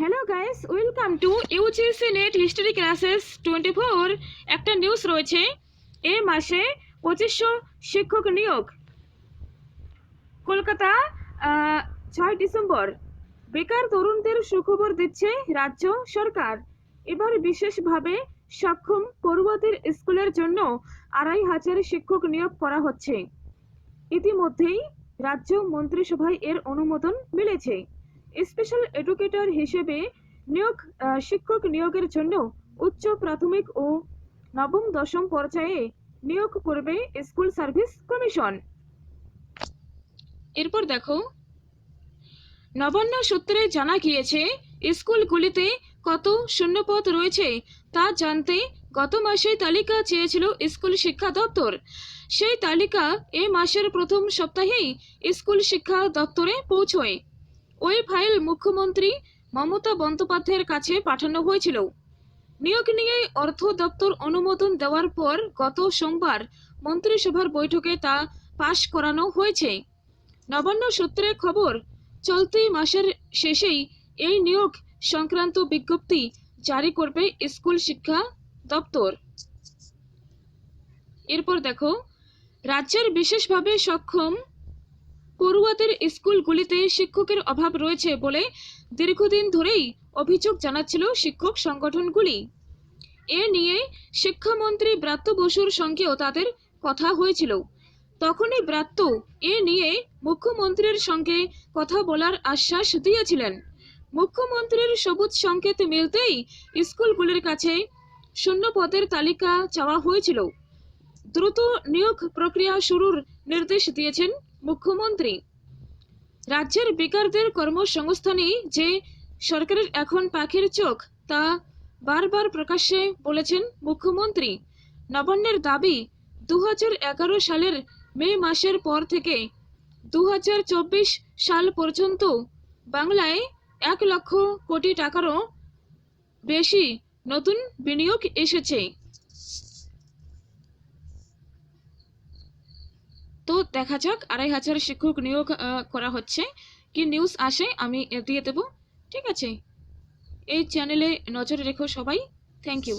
Hello guys welcome to UGC NET history classes twenty four একটা news রয়েছে। এ মাসে পঁচিশশো শিক্ষক নিয়োগ। কলকাতা ছয় ডিসেম্বর। বেকার তরুণদের সুখবর দিচ্ছে রাজ্য সরকার। এবার বিশেষভাবে সক্ষম পড়ুয়াদের স্কুলের জন্য আড়াই হাজার শিক্ষক নিয়োগ করা হচ্ছে। ইতিমধ্যেই রাজ্য মন্ত্রিসভায় এর অনুমোদন মিলেছে। স্পেশাল এডুকেটর হিসেবে নিয়োগ শিক্ষক নিয়োগের জন্য উচ্চ প্রাথমিক ও নবম দশম পর্যায়ে নিয়োগ করবে স্কুল সার্ভিস কমিশন। এরপর দেখো, নবান্ন সূত্রে জানা গিয়েছে, স্কুলগুলিতে কত শূন্যপদ রয়েছে তা জানতে গত মাসে তালিকা চেয়েছিল স্কুল শিক্ষা দপ্তর। সেই তালিকা এ মাসের প্রথম সপ্তাহেই স্কুল শিক্ষা দপ্তরে পৌঁছয়। ওই ফাইল মুখ্যমন্ত্রী মমতা বন্দ্যোপাধ্যায়ের কাছে পাঠানো হয়েছিল। নিয়োগ নিয়ে অর্থ দপ্তর অনুমোদন দেওয়ার পর গত সোমবার মন্ত্রিসভার বৈঠকে তা পাশ করানো হয়েছে। নবান্ন সূত্রে খবর, চলতি মাসের শেষেই এই নিয়োগ সংক্রান্ত বিজ্ঞপ্তি জারি করবে স্কুল শিক্ষা দপ্তর। এরপর দেখো, রাজ্যের বিশেষভাবে সক্ষম পড়ুয়াদের স্কুলগুলিতে শিক্ষকের অভাব রয়েছে বলে দীর্ঘদিন ধরেই অভিযোগ জানাচ্ছিল শিক্ষক সংগঠনগুলি। এ নিয়ে শিক্ষামন্ত্রী ব্রাত্য বসুর সঙ্গেও তাদের কথা হয়েছিল। তখনই ব্রাত্য এ নিয়ে মুখ্যমন্ত্রীর সঙ্গে কথা বলার আশ্বাস দিয়েছিলেন। মুখ্যমন্ত্রীর সবুজ সংকেত মিলতেই স্কুলগুলির কাছে শূন্য পদের তালিকা চাওয়া হয়েছিল। দ্রুত নিয়োগ প্রক্রিয়া শুরুর নির্দেশ দিয়েছেন মুখ্যমন্ত্রী, রাজ্যের বেকারদের কর্মসংস্থানে যে সরকারের এখন পাখির চোখ, তা বারবার প্রকাশ্যে বলেছেন মুখ্যমন্ত্রী। নবান্নের দাবি দু হাজার এগারো সালের মে মাসের পর থেকে দু হাজার চব্বিশ সাল পর্যন্ত বাংলায় এক লক্ষ কোটি টাকারও বেশি নতুন বিনিয়োগ এসেছে তো দেখা যাক, আড়াই হাজার শিক্ষক নিয়োগ করা হচ্ছে। কি নিউজ আসে আমি দিয়ে দেবো। ঠিক আছে? এই চ্যানেলে নজর রেখো সবাই। Thank you